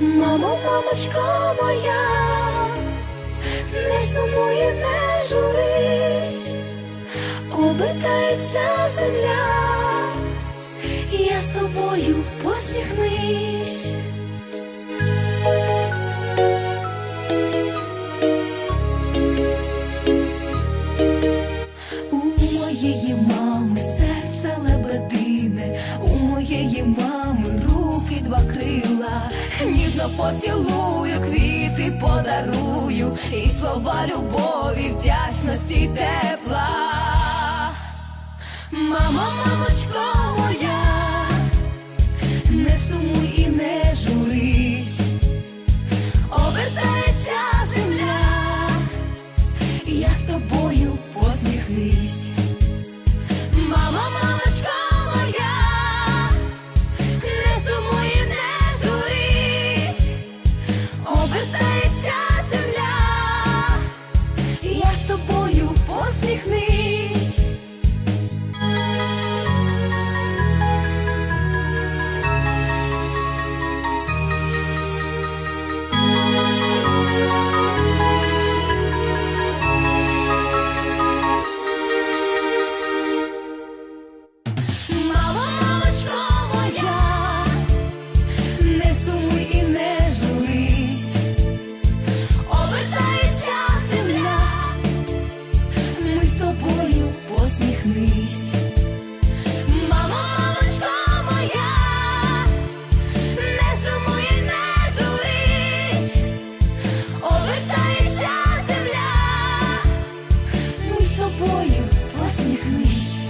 Мамо, мамочко моя, не сумуй, не журись, обертається земля, я з тобою посміхнись. Мами руки два крила, ніжно поцілую, квіти подарую, і слова любові, вдячності тепла. Мама, мамочко моя, не сумуй тобою посміхнись.